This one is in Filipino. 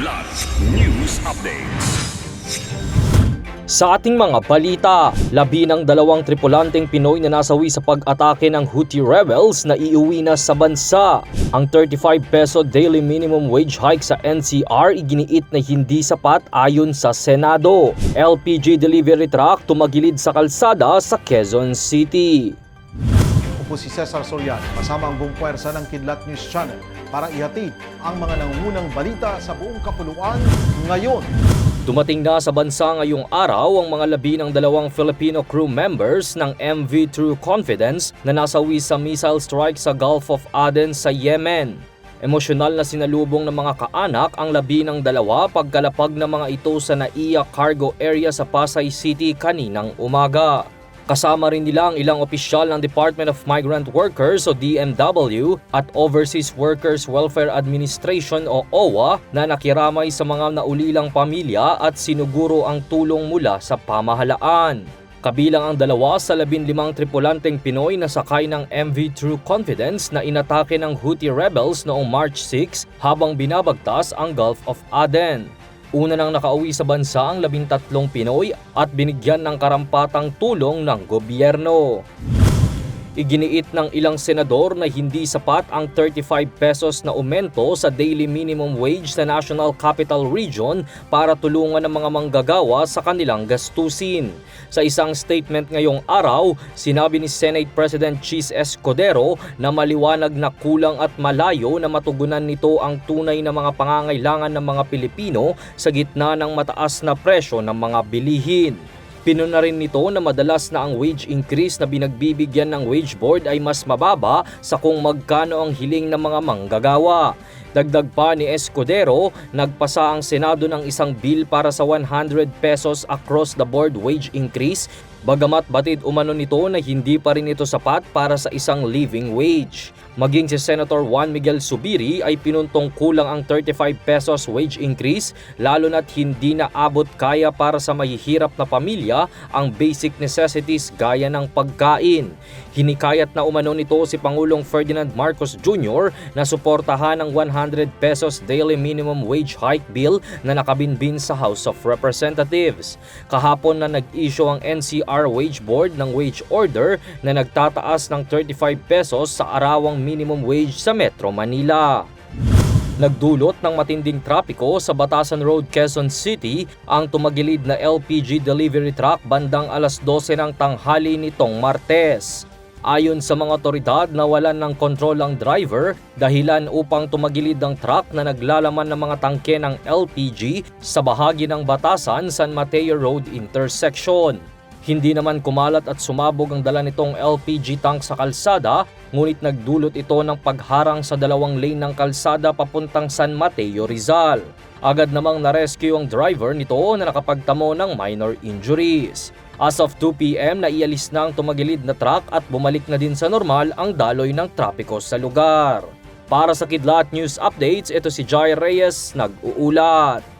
Kidlat News Updates. Sa ating mga balita, labi ng dalawang tripulanteng Pinoy na nasawi sa pag-atake ng Houthi rebels na iuwi na sa bansa. Ang 35 peso daily minimum wage hike sa NCR iginiit na hindi sapat ayon sa Senado. LPG delivery truck tumagilid sa kalsada sa Quezon City. Ako po si Cesar Soriano, kasama ang buong puwersa ng Kidlat News Channel para ihatid ang mga nangungunang balita sa buong kapuluan ngayon. Dumating na sa bansa ngayong araw ang mga labi ng dalawang Filipino crew members ng MV True Confidence na nasawi sa missile strike sa Gulf of Aden sa Yemen. Emosyonal na sinalubong ng mga kaanak ang labi ng dalawa pagkalapag ng mga ito sa NAIA Cargo Area sa Pasay City kaninang umaga. Kasama rin nila ang ilang opisyal ng Department of Migrant Workers o DMW at Overseas Workers Welfare Administration o OWA na nakiramay sa mga naulilang pamilya at sinuguro ang tulong mula sa pamahalaan. Kabilang ang dalawa sa 15 tripulanteng Pinoy na sakay ng MV True Confidence na inatake ng Houthi rebels noong March 6 habang binabagtas ang Gulf of Aden. Una nang nakauwi sa bansa ang 13 Pinoy at binigyan ng karampatang tulong ng gobyerno. Iginiit ng ilang senador na hindi sapat ang 35 pesos na aumento sa daily minimum wage sa National Capital Region para tulungan ang mga manggagawa sa kanilang gastusin. Sa isang statement ngayong araw, sinabi ni Senate President Chis Escudero na maliwanag na kulang at malayo na matugunan nito ang tunay na mga pangangailangan ng mga Pilipino sa gitna ng mataas na presyo ng mga bilihin. Pinuna rin nito na madalas na ang wage increase na binagbibigyan ng wage board ay mas mababa sa kung magkano ang hiling ng mga manggagawa. Dagdag pa ni Escudero, nagpasa ang Senado ng isang bill para sa 100 pesos across the board wage increase Bagamat batid umano nito na hindi pa rin ito sapat para sa isang living wage. Maging si Senator Juan Miguel Subiri ay pinuntong kulang ang 35 pesos wage increase lalo na't hindi na abot kaya para sa mahihirap na pamilya ang basic necessities gaya ng pagkain. Hinikayat na umano nito si Pangulong Ferdinand Marcos Jr. na suportahan ang 100 pesos daily minimum wage hike bill na nakabinbin sa House of Representatives. Kahapon na nag-issue ang NCR Wage Board ng wage order na nagtataas ng 35 pesos sa arawang minimum wage sa Metro Manila. Nagdulot ng matinding trapiko sa Batasan Road, Quezon City ang tumagilid na LPG delivery truck bandang alas 12 ng tanghali nitong Martes. Ayon sa mga otoridad, nawalan ng kontrol ang driver dahilan upang tumagilid ang truck na naglalaman ng mga tangke ng LPG sa bahagi ng Batasan San Mateo Road intersection. Hindi naman kumalat at sumabog ang dala nitong LPG tank sa kalsada, ngunit nagdulot ito ng pagharang sa dalawang lane ng kalsada papuntang San Mateo, Rizal. Agad namang na-rescue ang driver nito na nakapagtamo ng minor injuries. As of 2pm, naialis na ang tumagilid na truck at bumalik na din sa normal ang daloy ng trapiko sa lugar. Para sa Kidlat News Updates, ito si Jai Reyes, nag-uulat.